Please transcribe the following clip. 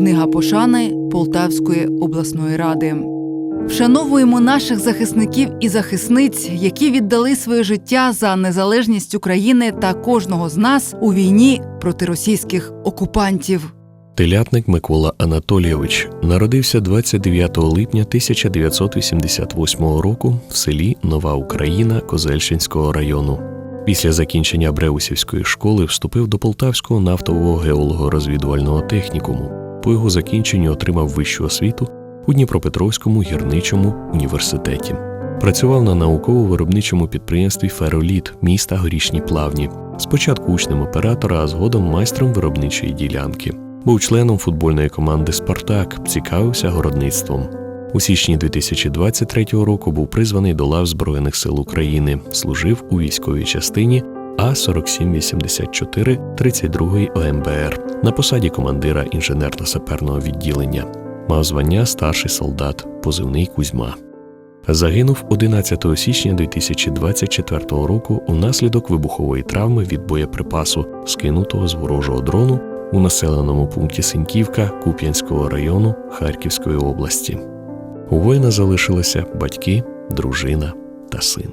Книга пошани Полтавської обласної ради. Вшановуємо наших захисників і захисниць, які віддали своє життя за незалежність України та кожного з нас у війні проти російських окупантів. Телятник Микола Анатолійович народився 29 липня 1988 року в селі Нова Україна Козельщинського району. Після закінчення Бреусівської школи вступив до Полтавського нафтового геолого-розвідувального технікуму. По його закінченню отримав вищу освіту у Дніпропетровському гірничому університеті. Працював на науково-виробничому підприємстві Фероліт міста Горішні Плавні. Спочатку учнем оператора, а згодом майстром виробничої ділянки. Був членом футбольної команди Спартак, цікавився городництвом. У січні 2023 року був призваний до лав Збройних сил України, служив у військовій частині А 4784 32 ОМБР на посаді командира інженерно-саперного відділення. Мав звання старший солдат, позивний Кузьма. Загинув 11 січня 2024 року унаслідок вибухової травми від боєприпасу, скинутого з ворожого дрону у населеному пункті Синьківка Куп'янського району Харківської області. У воїна залишилися батьки, дружина та син.